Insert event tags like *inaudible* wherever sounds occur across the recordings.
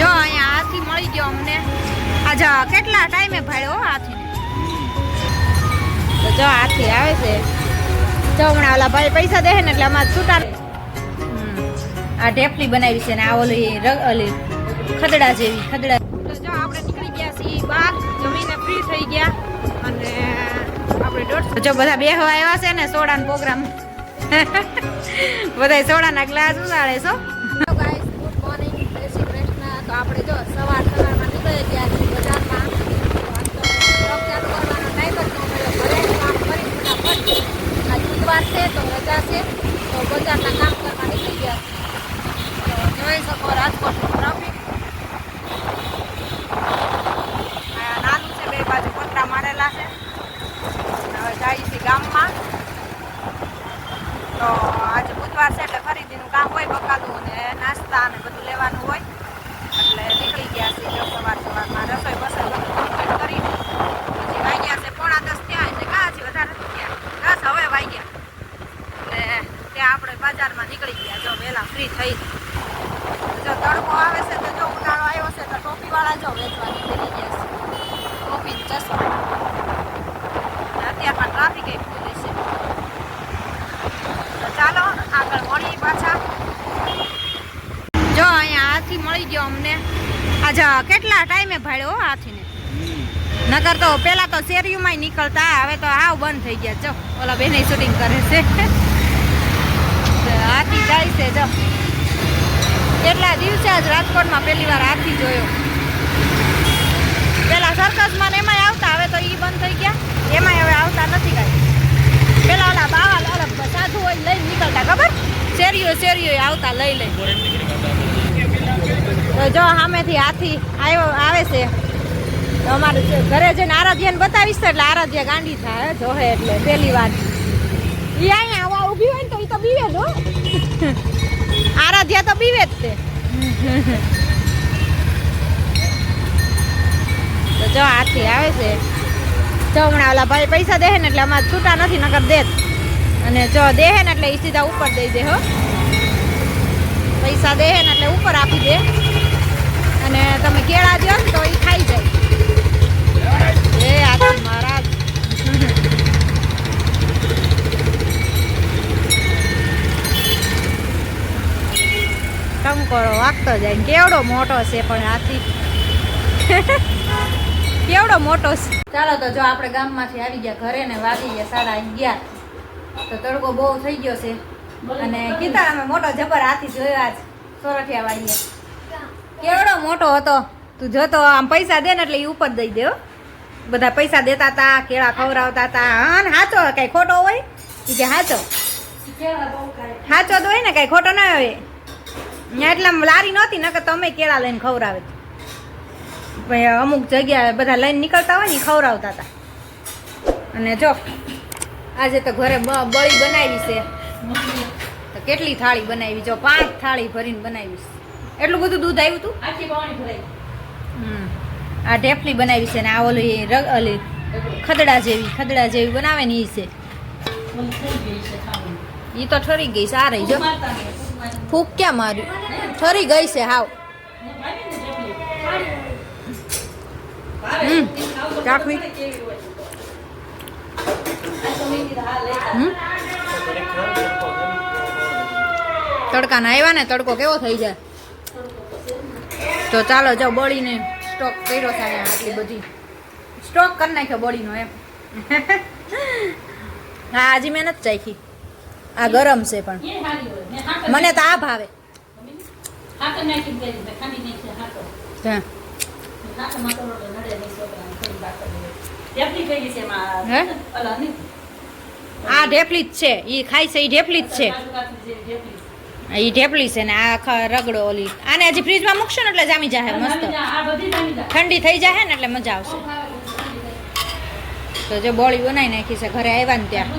જો અહીંયા હાથી મળી ગયો અમને. આજે કેટલા ટાઈમે ભાડ્યો હો હાથીને તો જો હાથી આવે છે. જો હમણાં ઓલા ભાઈ પૈસા દે એટલે અમારે છૂટા આ ઢેફલી બનાવી છે ને આ ઓલી ઓલી જેવી, ખદડા તો આપણે નીકળી ગયા છીએ બહાર. જમીને ફ્રી થઈ ગયા. અને આપણે જો બધા બેહવા આવ્યા છે ને સોડાનો પ્રોગ્રામ *laughs* બધા સોડાના ગ્લાસ ઉડાડે છો. તો આપણે જો સવાર સવારમાં નીકળી ગયા છીએ બજારમાં. આજ બુધવાર છે, તો રજા છે. તો બજારના કામ કરવા નીકળી ગયા છીએ તો જોઈ શકો રાજકોટનું ટ્રાફિક આ નાનું છે બે બાજુ પતરા મારેલા છે હવે જાય છે ગામમાં તો આજે બુધવાર છે એટલે ખરીદીનું કામ હોય બકાલું અને નાસ્તા અને બધું લેવાનું હોય એટલે નીકળી ગયા છે જો સવાર સવારમાં રસોઈ બસોઈ બધું કમ્પ્લીટ કરી પછી વાગ્યા છે પોણા દસ ત્યાં એટલે કાં હજી વધારે નથી થયા દસ હવે વાગ્યા એટલે ત્યાં આપણે બજારમાં નીકળી ગયા. જો વહેલા ફ્રી થઈ. જો તડકો આવે છે તો જો ઉનાળો આવ્યો છે તો ટોપીવાળા જો વેચવા નીકળી ગયા છે. ટોપી ચશ્મા. અત્યારમાં ટ્રાફિક એ છે. તો ચાલો, આગળ મળી પાછા. જો અહીંયા હાથી મળી ગયો અમને. આજે કેટલા ટાઈમે ભાડ્યો હાથીને? નગર તો પેલા તો શેરીઓમાં નીકળતા, હવે તો હાવ બંધ થઈ ગયા. જો, ઓલા બેને શૂટિંગ કરે છે. હાથી જાય છે, જો. કેટલા દિવસે આજ રાજકોટમાં પહેલી વાર હાથી જોયો. પેલા સરકસમાં ને એમાંય આવતા, હવે તો એ બંધ થઈ ગયા. એમાંય હવે આવતા નથી કાંઈ. પેલા ઓલા બાવા ઓલા સાધુ હોય લઈને નીકળતા, ખબર? શેરીઓ શેરીઓ આવતા લઈ લઈ. જો સામેથી હાથી આવ્યો, આવે છે. તો અમારે ઘરે જઈને આરાધ્યાને બતાવીશ એટલે આરાધ્યા ગાંડી થાય જોહે એટલે પહેલી વાર. એ અહીંયા આવા ઊભી હોય ને તો તો બીવે આરાધ્યા તો બીવે જ તે. તો જો હાથી આવે છે. જો હમણાં ઓલા ભાઈ પૈસા દે ને એટલે અમારે છૂટા નથી, નકર દે અને જો દે ને એટલે એ સીધા ઉપર દઈ દે હો. પૈસા દે ને એટલે ઉપર આપી દે. અને તમે કેળા દો ને તો એ ખાઈ જાય. એ હાથી મહારાજ ટંકોરો વાગતો જાય કેવડો મોટો છે પણ હાથી. કેવડો મોટો છે? ચાલો તો જો આપણે ગામમાંથી આવી ગયા ઘરે ને વાગી ગયા સાડા અગિયાર. તો તડકો બહુ થઈ ગયો છે. અને કીધા અમે મોટો જબર હાથી જોયો આજ સોરઠિયા વાળીએ. કેવડો મોટો હતો? તું જોતો આમ પૈસા દે ને એટલે એ ઉપર દઈ દેવો બધા પૈસા દેતા હતા કેળા ખવડાવતા હતા હા ને સાચો કઈ ખોટો હોય? કે સાચો હાચો તો હોય ને કઈ ખોટો ના હોય. ત્યાં એટલે લારી નહોતી નકર તમે કેળા લઈને ખવડાવે. અમુક જગ્યાએ બધા લઈને નીકળતા હોય ને ખવડાવતા હતા. અને જો આજે તો ઘરે બળી બનાવી છે. તો કેટલી થાળી બનાવી? જો પાંચ થાળી ભરીને બનાવી છે. એટલું બધું દૂધ આવ્યું હતું હમ. આ ઢેફલી બનાવી છે ને આ ઓલી ઓલી ખદડા જેવી ખદડા જેવી બનાવે ને એ છે. એ તો ઠરી ગઈ છે આ રહી જો. ફૂક ક્યાં માર્યું. ઠરી ગઈ છે હાવ. હમ તડકા ના આવ્યા ને, તડકો કેવો થઈ જાય? તો ચાલો, જાઓ, બળીને સ્ટોક કર્યો થાય આટલી બધી. સ્ટોક કરી નાખ્યો બળીનો એમ. *laughs* હા, હજી મેં નથી ચાખી. આ ગરમ છે પણ. મને તો આ ભાવે. હા. હે? આ ઢેપલી જ છે. એ ખાય છે એ ઢેપલી જ છે. એ ઢેપલી છે ને આ રગડો ઓલી. આને હજી ફ્રીજમાં મૂકશો ને એટલે જામી જાહે મસ્ત. ઠંડી થઈ જાય ને એટલે મજા આવશે. તો જે બોળી બનાવી નાખી છે ઘરે આવ્યા ને ત્યાં.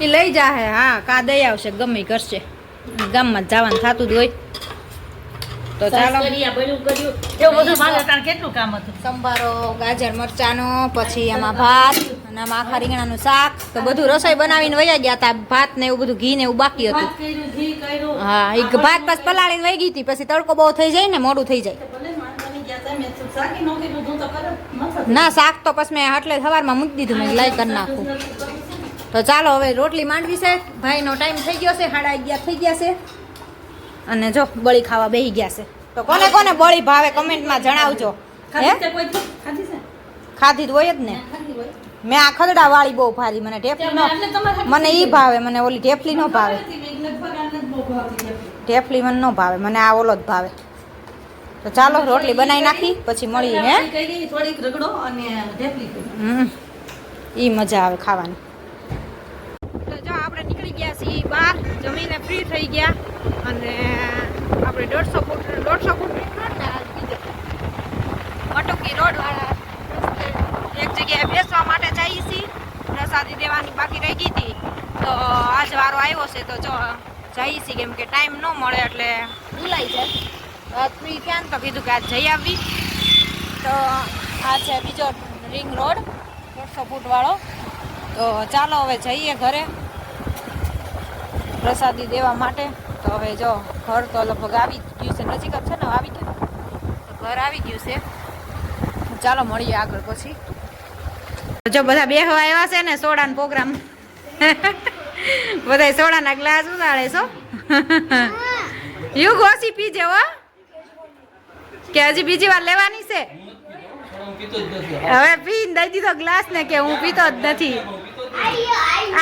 એ લઈ જાહે હા કા દઈ આવશે ગમે કરશે. ગામમાં જવાનું થતું જ હોય. તો ચાલો. કેટલું કામ હતું? સંભારો ગાજર મરચાનો પછી એમાં ભાત અને આમાં આખા રીંગણાનું શાક. તો બધું રસોઈ બનાવીને વયા ગયા હતા ભાત ને એવું બધું ઘી ને એવું બાકી હતું. હા એ ભાત પાસ પલાળીને વહી ગઈ હતી પછી તડકો બહુ થઈ જાય ને મોડું થઈ જાય ભલે માણસ બની ગયા હતા, મેં તો શાકી નો શાક તો પછી મેં એટલે સવારમાં મૂકી દીધું મેં લાઈ કરી નાખું. તો ચાલો હવે રોટલી માંડવી છે. ભાઈનો ટાઈમ થઈ ગયો છે સાડા અગિયાર થઈ ગયા છે. અને જો બળી ખાવા બેહી ગયા છે. તો કોને કોને બળી ભાવે કમેન્ટમાં જણાવજો. હે? ખાધી હોય જ ને. મેં આ ખદડા વાળી બહુ ભારી મને ઢેફલી મને ઈ ભાવે મને ઓલી ઢેફલી નો ભાવે. ઢેફલી મને નો ભાવે મને આ ઓલો જ ભાવે. તો ચાલો રોટલી બનાવી નાખી પછી મળીએ હે થોડીક રગડો અને ઈ મજા આવે ખાવાની. તો જો આપણે નીકળી ગયા છીએ બહાર જમીને ફ્રી થઈ ગયા અને આપણે દોઢસો ફૂટ દોઢસો ફૂટ મટુકી રોડ વાળા એક જગ્યાએ બેસવા માટે જઈએ છીએ. પ્રસાદી દેવાની બાકી રહી ગઈ હતી. તો આજ વારો આવ્યો છે તો જો જઈએ છીએ કેમ કે ટાઈમ ન મળે એટલે ભૂલાઈ જાય. ફ્રી થયા ને તો કીધું કે આજ જઈ આવી તો આ છે બીજો રિંગ રોડ દોઢસો ફૂટવાળો તો ચાલો હવે જઈએ ઘરે પ્રસાદી દેવા માટે. તો હવે જો ઘર તો લગભગ આવી ગયું છે. નજીક જ છે ને, આવી ગયું? તો ઘર આવી ગયું છે. ચાલો મળીએ આગળ પછી. જો બધા બે આવ્યા છે ને, સોડાનો પ્રોગ્રામ. *laughs* બધા સોડાના ગ્લાસ ઉડાડે છો? *laughs* યુ ઘોસી પીજે હો. કે હજી બીજી વાર લેવાની છે? હવે પીને દઈ દીધો ગ્લાસ ને કે હું પીતો જ નથી.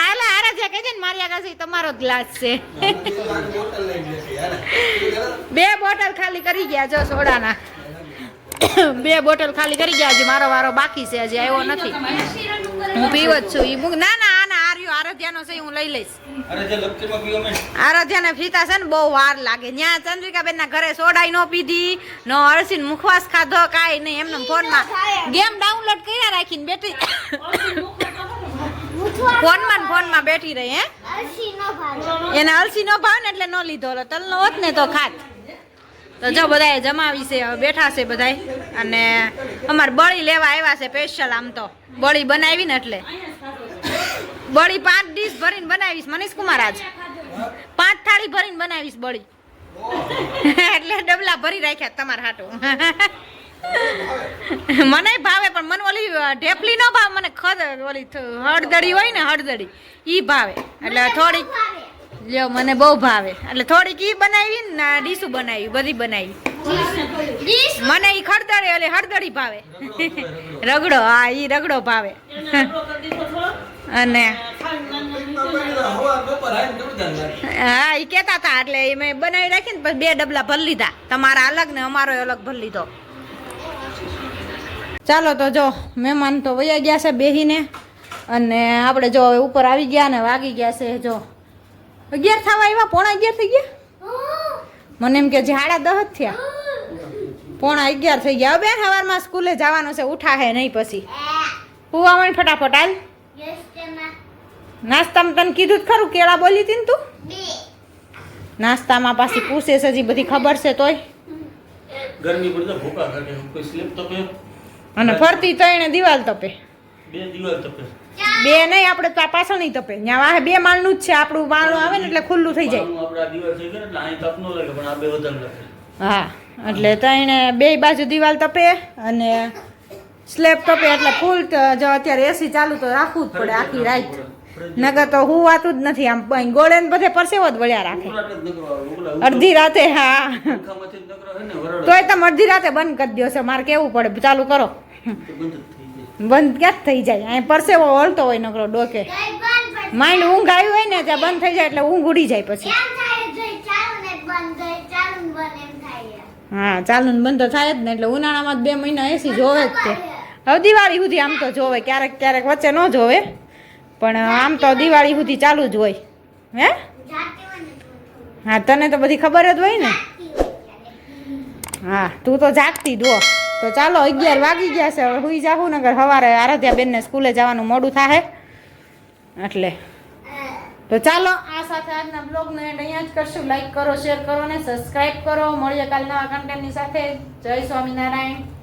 આલા આરા જે કહે ને મારી આગળ તમારો ગ્લાસ છે. બે બોટલ ખાલી કરી ગયા જો સોડાના. બે બોટલ ખાલી કરી ગયા હજી મારો વારો બાકી છે, હજી આવ્યો નથી. હું પીવો જ છું. ના ના આરાધ્યાનો છે હું લઈ લઈશ. આરાધ્યાને ફીતા છે ને બહુ વાર લાગે. ત્યાં ચંદ્રિકાબેન ના ઘરે સોડાઈ નો પીધી નો અળસીને મુખવાસ ખાધો કાંઈ નહીં. એમને ફોનમાં ગેમ ડાઉનલોડ કર્યા રાખીને બેઠી. ફોનમાં ફોનમાં બેઠી રહી હે? એને અલસી નો ભાવ ને એટલે નો લીધો. તલનો હોત ને તો ખાત. તો જો બધાએ જમાવી છે હવે બેઠા છે બધાય. અને અમારે બળી લેવા આવ્યા છે સ્પેશિયલ આમ તો. બળી બનાવી ને એટલે. બળી પાંચ ડીશ ભરીને બનાવીશ મનીષ કુમાર આજ. પાંચ થાળી ભરીને બનાવીશ બળી. એટલે ડબલા ભરી રાખ્યા તમારા હાટો. મને ભાવે પણ મને ઓલી ઢેપલી નો ભાવે. મને ખદ ઓલી હળદળી હોય ને હળદડી ઈ ભાવે. એટલે થોડીક લ્યો મને બહુ ભાવે. એટલે થોડીક ઈ બનાવી ને ડીશું બનાવી બધી બનાવી. મને ઈ ખડદડી ઓલી હળદડી ભાવે. રગડો હા ઈ રગડો ભાવે. અને હા એ કહેતા હતા એટલે મેં બનાવી રાખી ને પછી બે ડબલા ભરી લીધા. તમારા અલગ ને અમારો અલગ ભરી લીધો. ચાલો તો જો મહેમાન તો વયા ગયા છે બેહીને. અને આપણે જો હવે ઉપર આવી ગયા ને વાગી ગયા છે જો. અગિયાર થવા આવ્યા? પોણા અગિયાર થઈ ગયા? મને એમ કે ઝાડા દહ જ થયા. પોણા અગિયાર થઈ ગયા. હવે બેન સવારમાં સ્કૂલે જવાનું છે ઉઠા હે નહીં પછી. પુવામણ ફટાફટ હાલ. નાસ્તામાં તને કીધું જ ખરું કેળા બોલી હતી ને તું? નાસ્તામાં પાછી પૂછે છે હજી બધી ખબર છે તોય. ગરમી પડે તો ભૂકા કાઢે કોઈ સ્લીપ તપે? અને ફરતી તઈને દિવાલ તપે. બે દિવાલ તપે. બે નહીં આપણે તો આ પાછળ નહીં તપે. ત્યાં વાહે બે માળનું જ છે આપણું માળું આવે ને એટલે ખુલ્લું થઈ જાય. આપણે આ દિવાલ થઈ ગયો એટલે અહીં તપ ન લાગે પણ આ બે વધારે લાગે હા એટલે ત્રણે બે બાજુ દિવાલ તપે અને સ્લેબ તપે એટલે ફૂલ તો જો અત્યારે એસી ચાલુ તો રાખવું જ પડે આખી રાત. નગર તો હું વાતું જ નથી આમ ગોળે ને બધે પરસેવો જ વળ્યા રાખે. અડધી રાતે હા. તોય તમે અડધી રાતે બંધ કરી દો છે મારે કેવું પડે ચાલુ કરો. બંધ જ થઈ જાય. બંધ ક્યાં થઈ જાય? અહીં પરસેવો વળતો હોય નકરો ડોકે. માઇન્ડ ઊંઘ આવી હોય ને ત્યાં બંધ થઈ જાય એટલે ઊંઘ ઉડી જાય પછી. હા ચાલુ ને બંધ તો થાય જ ને એટલે ઉનાળામાં જ બે મહિના એસી જોવે જ તે. હવે દિવાળી સુધી આમ તો જોવે ક્યારેક ક્યારેક વચ્ચે ન જોવે. પણ આમ તો દિવાળી સુધી ચાલુ જ હોય. હે? હા, તને તો બધી ખબર જ હોય ને? હા, તું તો જાગતી દો તો ચાલો, અગિયાર વાગી ગયા છે. હવે હુઈ જાહું નગર. સવારે આરાધ્યા બેનને સ્કૂલે જવાનું મોડું થાય એટલે. તો ચાલો, આ સાથે આજના બ્લોગને એન્ડ અહીંયા જ કરશું. લાઈક કરો શેર કરો ને સબસ્ક્રાઈબ કરો. મળીએ કાલ નવા કન્ટેન્ટની સાથે. જય સ્વામિનારાયણ.